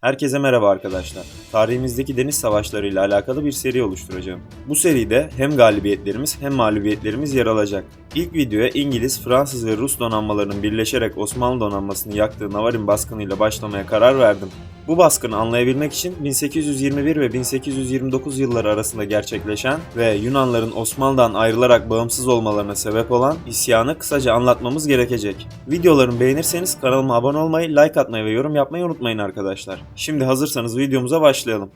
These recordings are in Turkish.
Herkese merhaba arkadaşlar. Tarihimizdeki deniz savaşları ile alakalı bir seri oluşturacağım. Bu seride hem galibiyetlerimiz hem mağlubiyetlerimiz yer alacak. İlk videoya İngiliz, Fransız ve Rus donanmalarının birleşerek Osmanlı donanmasını yaktığı Navarin baskınıyla başlamaya karar verdim. Bu baskını anlayabilmek için 1821 ve 1829 yılları arasında gerçekleşen ve Yunanların Osmanlı'dan ayrılarak bağımsız olmalarına sebep olan isyanı kısaca anlatmamız gerekecek. Videolarımı beğenirseniz kanalıma abone olmayı, like atmayı ve yorum yapmayı unutmayın arkadaşlar. Şimdi hazırsanız videomuza başlayalım.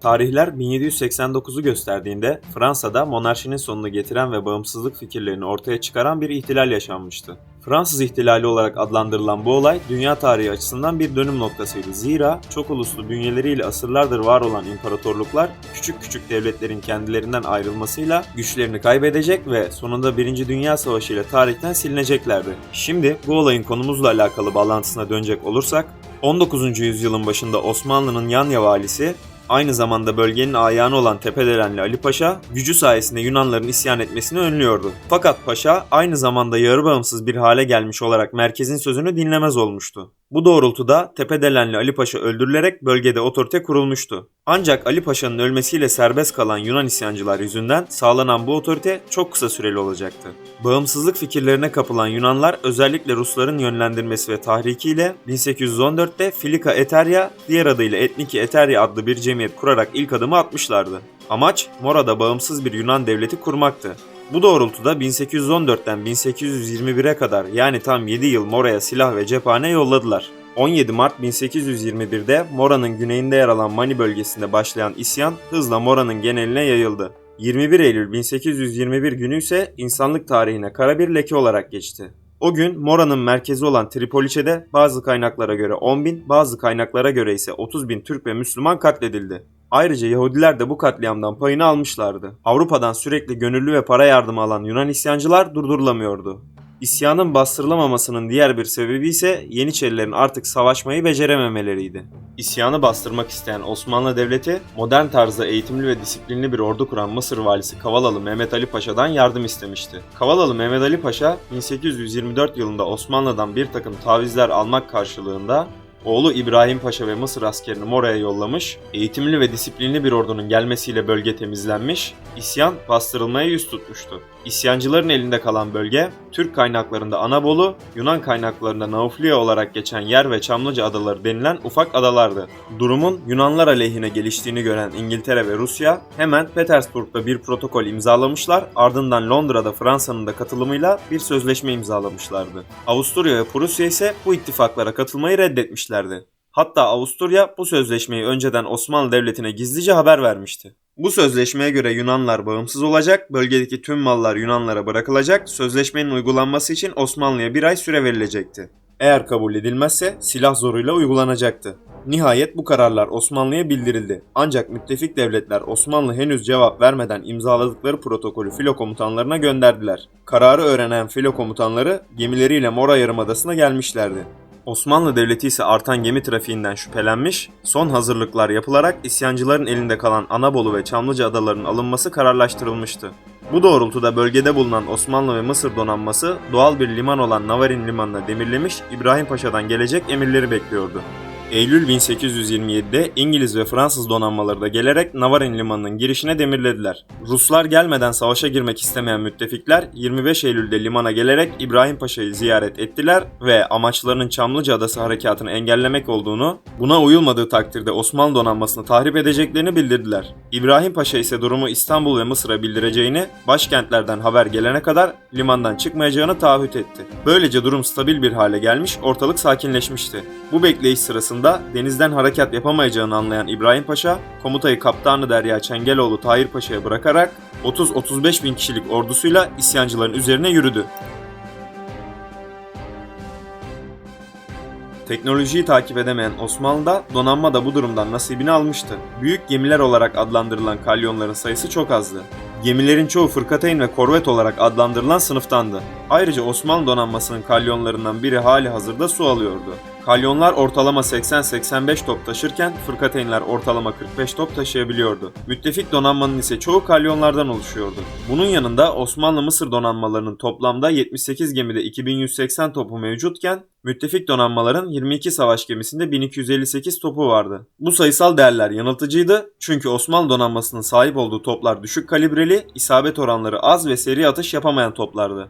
Tarihler 1789'u gösterdiğinde Fransa'da monarşinin sonunu getiren ve bağımsızlık fikirlerini ortaya çıkaran bir ihtilal yaşanmıştı. Fransız ihtilali olarak adlandırılan bu olay dünya tarihi açısından bir dönüm noktasıydı. Zira çok uluslu bünyeleriyle asırlardır var olan imparatorluklar küçük küçük devletlerin kendilerinden ayrılmasıyla güçlerini kaybedecek ve sonunda 1. Dünya Savaşı ile tarihten silineceklerdi. Şimdi bu olayın konumuzla alakalı bağlantısına dönecek olursak 19. yüzyılın başında Osmanlı'nın Yanya valisi Aynı zamanda bölgenin ayağını olan Tepedelenli Ali Paşa gücü sayesinde Yunanların isyan etmesini önlüyordu. Fakat Paşa aynı zamanda yarı bağımsız bir hale gelmiş olarak merkezin sözünü dinlemez olmuştu. Bu doğrultuda Tepedelenli Ali Paşa öldürülerek bölgede otorite kurulmuştu. Ancak Ali Paşa'nın ölmesiyle serbest kalan Yunan isyancılar yüzünden sağlanan bu otorite çok kısa süreli olacaktı. Bağımsızlık fikirlerine kapılan Yunanlar özellikle Rusların yönlendirmesi ve tahrikiyle 1814'te Filika Eteria, diğer adıyla Etniki Eteria adlı bir cemiyet kurarak ilk adımı atmışlardı. Amaç Mora'da bağımsız bir Yunan devleti kurmaktı. Bu doğrultuda 1814'ten 1821'e kadar yani tam 7 yıl Mora'ya silah ve cephane yolladılar. 17 Mart 1821'de Mora'nın güneyinde yer alan Mani bölgesinde başlayan isyan hızla Mora'nın geneline yayıldı. 21 Eylül 1821 günü ise insanlık tarihine kara bir leke olarak geçti. O gün Mora'nın merkezi olan Tripoliçe'de bazı kaynaklara göre 10 bin, bazı kaynaklara göre ise 30 bin Türk ve Müslüman katledildi. Ayrıca Yahudiler de bu katliamdan payını almışlardı. Avrupa'dan sürekli gönüllü ve para yardımı alan Yunan isyancılar durdurulamıyordu. İsyanın bastırılamamasının diğer bir sebebi ise Yeniçerilerin artık savaşmayı becerememeleriydi. İsyanı bastırmak isteyen Osmanlı Devleti, modern tarzda eğitimli ve disiplinli bir ordu kuran Mısır valisi Kavalalı Mehmet Ali Paşa'dan yardım istemişti. Kavalalı Mehmet Ali Paşa, 1824 yılında Osmanlı'dan bir takım tavizler almak karşılığında Oğlu İbrahim Paşa ve Mısır askerini Mora'ya yollamış, eğitimli ve disiplinli bir ordunun gelmesiyle bölge temizlenmiş, isyan bastırılmaya yüz tutmuştu. İsyancıların elinde kalan bölge, Türk kaynaklarında Anabolu, Yunan kaynaklarında Nauflia olarak geçen yer ve Çamlıca adaları denilen ufak adalardı. Durumun Yunanlar aleyhine geliştiğini gören İngiltere ve Rusya hemen Petersburg'da bir protokol imzalamışlar, ardından Londra'da Fransa'nın da katılımıyla bir sözleşme imzalamışlardı. Avusturya ve Prusya ise bu ittifaklara katılmayı reddetmişlerdi. Hatta Avusturya bu sözleşmeyi önceden Osmanlı Devleti'ne gizlice haber vermişti. Bu sözleşmeye göre Yunanlar bağımsız olacak, bölgedeki tüm mallar Yunanlara bırakılacak, sözleşmenin uygulanması için Osmanlı'ya bir ay süre verilecekti. Eğer kabul edilmezse silah zoruyla uygulanacaktı. Nihayet bu kararlar Osmanlı'ya bildirildi. Ancak müttefik devletler Osmanlı henüz cevap vermeden imzaladıkları protokolü filo komutanlarına gönderdiler. Kararı öğrenen filo komutanları gemileriyle Mora Yarımadası'na gelmişlerdi. Osmanlı Devleti ise artan gemi trafiğinden şüphelenmiş, son hazırlıklar yapılarak isyancıların elinde kalan Anabolu ve Çamlıca adalarının alınması kararlaştırılmıştı. Bu doğrultuda bölgede bulunan Osmanlı ve Mısır donanması doğal bir liman olan Navarin limanına demirlemiş İbrahim Paşa'dan gelecek emirleri bekliyordu. Eylül 1827'de İngiliz ve Fransız donanmaları da gelerek Navarin limanının girişine demirlediler. Ruslar gelmeden savaşa girmek istemeyen müttefikler 25 Eylül'de limana gelerek İbrahim Paşa'yı ziyaret ettiler ve amaçlarının Çamlıca Adası harekatını engellemek olduğunu, buna uyulmadığı takdirde Osmanlı donanmasını tahrip edeceklerini bildirdiler. İbrahim Paşa ise durumu İstanbul ve Mısır'a bildireceğini, başkentlerden haber gelene kadar limandan çıkmayacağını taahhüt etti. Böylece durum stabil bir hale gelmiş, ortalık sakinleşmişti. Bu bekleyiş sırasında denizden harekat yapamayacağını anlayan İbrahim Paşa, komutayı Kaptanı Derya Çengeloğlu Tahir Paşa'ya bırakarak 30-35 bin kişilik ordusuyla isyancıların üzerine yürüdü. Teknolojiyi takip edemeyen Osmanlı da donanma da bu durumdan nasibini almıştı. Büyük gemiler olarak adlandırılan kalyonların sayısı çok azdı. Gemilerin çoğu fırkateyn ve korvet olarak adlandırılan sınıftandı. Ayrıca Osmanlı donanmasının kalyonlarından biri hali hazırda su alıyordu. Kalyonlar ortalama 80-85 top taşırken fırkateynler ortalama 45 top taşıyabiliyordu. Müttefik donanmanın ise çoğu kalyonlardan oluşuyordu. Bunun yanında Osmanlı-Mısır donanmalarının toplamda 78 gemide 2180 topu mevcutken müttefik donanmaların 22 savaş gemisinde 1258 topu vardı. Bu sayısal değerler yanıltıcıydı çünkü Osmanlı donanmasının sahip olduğu toplar düşük kalibreli, isabet oranları az ve seri atış yapamayan toplardı.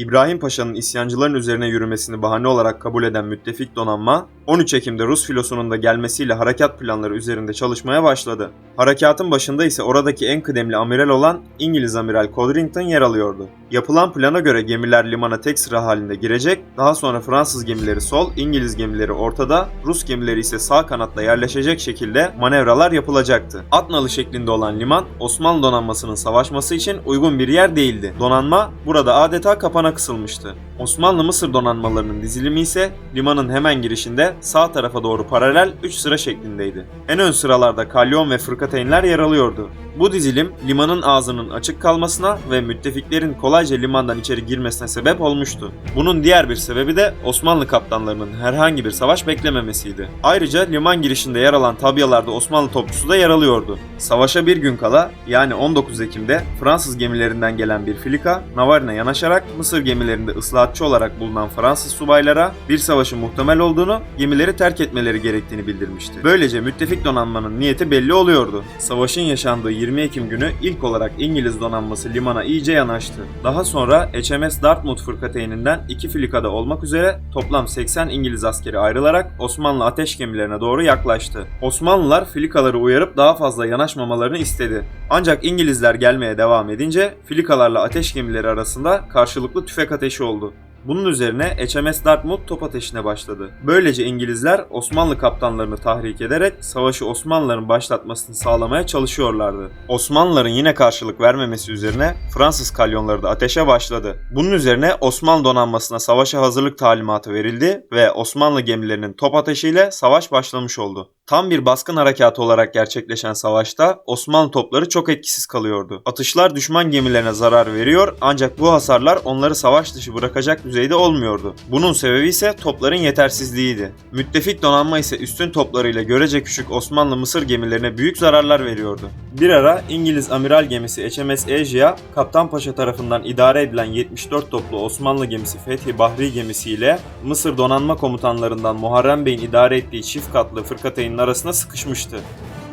İbrahim Paşa'nın isyancıların üzerine yürümesini bahane olarak kabul eden müttefik donanma, 13 Ekim'de Rus filosunun da gelmesiyle harekat planları üzerinde çalışmaya başladı. Harekatın başında ise oradaki en kıdemli amiral olan İngiliz amiral Codrington yer alıyordu. Yapılan plana göre gemiler limana tek sıra halinde girecek, daha sonra Fransız gemileri sol, İngiliz gemileri ortada, Rus gemileri ise sağ kanatta yerleşecek şekilde manevralar yapılacaktı. Atnalı şeklinde olan liman, Osmanlı donanmasının savaşması için uygun bir yer değildi. Donanma burada adeta kapana kısılmıştı. Osmanlı-Mısır donanmalarının dizilimi ise limanın hemen girişinde sağ tarafa doğru paralel 3 sıra şeklindeydi. En ön sıralarda kalyon ve fırkateynler yer alıyordu. Bu dizilim limanın ağzının açık kalmasına ve müttefiklerin kolayca limandan içeri girmesine sebep olmuştu. Bunun diğer bir sebebi de Osmanlı kaptanlarının herhangi bir savaş beklememesiydi. Ayrıca liman girişinde yer alan tabyalarda Osmanlı topçusu da yer alıyordu. Savaşa bir gün kala yani 19 Ekim'de Fransız gemilerinden gelen bir filika Navarin'e yanaşarak Mısır gemilerinde ıslahatçı olarak bulunan Fransız subaylara bir savaşın muhtemel olduğunu, gemileri terk etmeleri gerektiğini bildirmişti. Böylece müttefik donanmanın niyeti belli oluyordu. Savaşın yaşandığı 20 Ekim günü ilk olarak İngiliz donanması limana iyice yanaştı. Daha sonra HMS Dartmouth fırkateyninden iki filikada olmak üzere toplam 80 İngiliz askeri ayrılarak Osmanlı ateş gemilerine doğru yaklaştı. Osmanlılar filikaları uyarıp daha fazla yanaşmamalarını istedi. Ancak İngilizler gelmeye devam edince filikalarla ateş gemileri arasında karşılıklı tüfek ateşi oldu. Bunun üzerine HMS Dartmouth top ateşine başladı. Böylece İngilizler Osmanlı kaptanlarını tahrik ederek savaşı Osmanlıların başlatmasını sağlamaya çalışıyorlardı. Osmanlıların yine karşılık vermemesi üzerine Fransız kalyonları da ateşe başladı. Bunun üzerine Osmanlı donanmasına savaşa hazırlık talimatı verildi ve Osmanlı gemilerinin top ateşiyle savaş başlamış oldu. Tam bir baskın harekatı olarak gerçekleşen savaşta Osmanlı topları çok etkisiz kalıyordu. Atışlar düşman gemilerine zarar veriyor ancak bu hasarlar onları savaş dışı bırakacak düzeyde olmuyordu. Bunun sebebi ise topların yetersizliğiydi. Müttefik donanma ise üstün toplarıyla görece küçük Osmanlı Mısır gemilerine büyük zararlar veriyordu. Bir ara İngiliz amiral gemisi HMS Asia, Kaptan Paşa tarafından idare edilen 74 toplu Osmanlı gemisi Fethi Bahri gemisiyle Mısır donanma komutanlarından Muharrem Bey'in idare ettiği çift katlı fırkateynin arasına sıkışmıştı.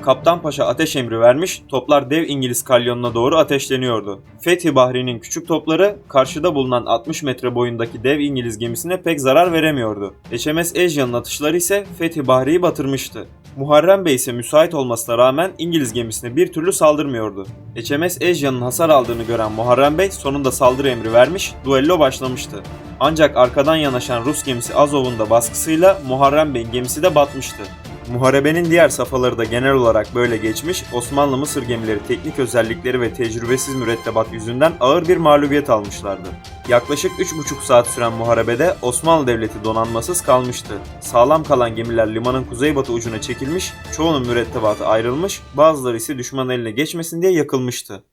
Kaptan Paşa ateş emri vermiş, toplar dev İngiliz kalyonuna doğru ateşleniyordu. Fethi Bahri'nin küçük topları karşıda bulunan 60 metre boyundaki dev İngiliz gemisine pek zarar veremiyordu. HMS Asia'nın atışları ise Fethi Bahri'yi batırmıştı. Muharrem Bey ise müsait olmasına rağmen İngiliz gemisine bir türlü saldırmıyordu. HMS Asia'nın hasar aldığını gören Muharrem Bey sonunda saldırı emri vermiş, duello başlamıştı. Ancak arkadan yanaşan Rus gemisi Azov'un da baskısıyla Muharrem Bey'in gemisi de batmıştı. Muharebenin diğer safhaları da genel olarak böyle geçmiş, Osmanlı Mısır gemileri teknik özellikleri ve tecrübesiz mürettebat yüzünden ağır bir mağlubiyet almışlardı. Yaklaşık 3,5 saat süren muharebede Osmanlı Devleti donanmasız kalmıştı. Sağlam kalan gemiler limanın kuzeybatı ucuna çekilmiş, çoğunun mürettebatı ayrılmış, bazıları ise düşman eline geçmesin diye yakılmıştı.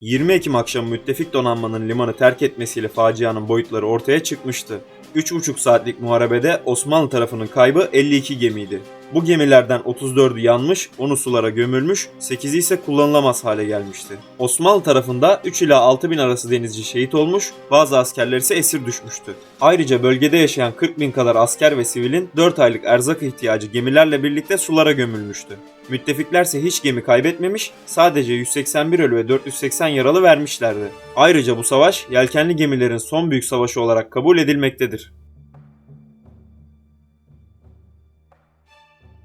20 Ekim akşamı müttefik donanmanın limanı terk etmesiyle facianın boyutları ortaya çıkmıştı. 3,5 saatlik muharebede Osmanlı tarafının kaybı 52 gemiydi. Bu gemilerden 34'ü yanmış, 10'u sulara gömülmüş, 8'i ise kullanılamaz hale gelmişti. Osmanlı tarafında 3 ila 6 bin arası denizci şehit olmuş, bazı askerler ise esir düşmüştü. Ayrıca bölgede yaşayan 40 bin kadar asker ve sivilin 4 aylık erzak ihtiyacı gemilerle birlikte sulara gömülmüştü. Müttefiklerse hiç gemi kaybetmemiş, sadece 181 ölü ve 480 yaralı vermişlerdi. Ayrıca bu savaş yelkenli gemilerin son büyük savaşı olarak kabul edilmektedir.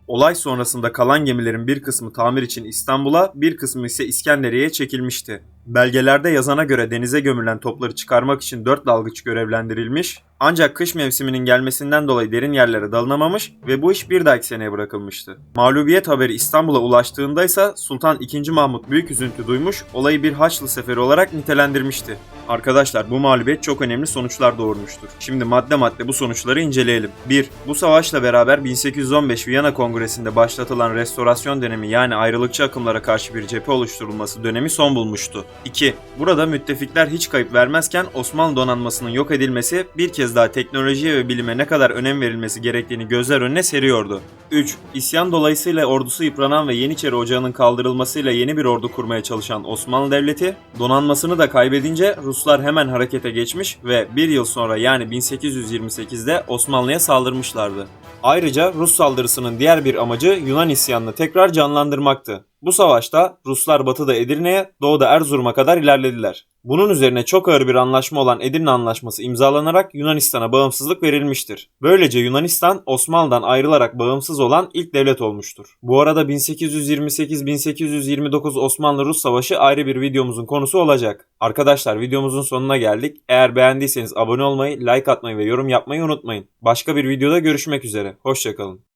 Olay sonrasında kalan gemilerin bir kısmı tamir için İstanbul'a, bir kısmı ise İskenderiye'ye çekilmişti. Belgelerde yazana göre denize gömülen topları çıkarmak için 4 dalgıç görevlendirilmiş, Ancak kış mevsiminin gelmesinden dolayı derin yerlere dalınamamış ve bu iş bir dahaki seneye bırakılmıştı. Mağlubiyet haberi İstanbul'a ulaştığında ise Sultan II. Mahmut büyük üzüntü duymuş, olayı bir Haçlı seferi olarak nitelendirmişti. Arkadaşlar bu mağlubiyet çok önemli sonuçlar doğurmuştur. Şimdi madde madde bu sonuçları inceleyelim. 1. Bu savaşla beraber 1815 Viyana Kongresi'nde başlatılan restorasyon dönemi yani ayrılıkçı akımlara karşı bir cephe oluşturulması dönemi son bulmuştu. 2. Burada müttefikler hiç kayıp vermezken Osmanlı donanmasının yok edilmesi bir kez daha teknolojiye ve bilime ne kadar önem verilmesi gerektiğini gözler önüne seriyordu. 3. İsyan dolayısıyla ordusu yıpranan ve Yeniçeri Ocağı'nın kaldırılmasıyla yeni bir ordu kurmaya çalışan Osmanlı Devleti, donanmasını da kaybedince Ruslar hemen harekete geçmiş ve bir yıl sonra yani 1828'de Osmanlı'ya saldırmışlardı. Ayrıca Rus saldırısının diğer bir amacı Yunan isyanını tekrar canlandırmaktı. Bu savaşta Ruslar batıda Edirne'ye, doğuda Erzurum'a kadar ilerlediler. Bunun üzerine çok ağır bir anlaşma olan Edirne Anlaşması imzalanarak Yunanistan'a bağımsızlık verilmiştir. Böylece Yunanistan Osmanlı'dan ayrılarak bağımsız olan ilk devlet olmuştur. Bu arada 1828-1829 Osmanlı-Rus Savaşı ayrı bir videomuzun konusu olacak. Arkadaşlar videomuzun sonuna geldik. Eğer beğendiyseniz abone olmayı, like atmayı ve yorum yapmayı unutmayın. Başka bir videoda görüşmek üzere. Hoşçakalın.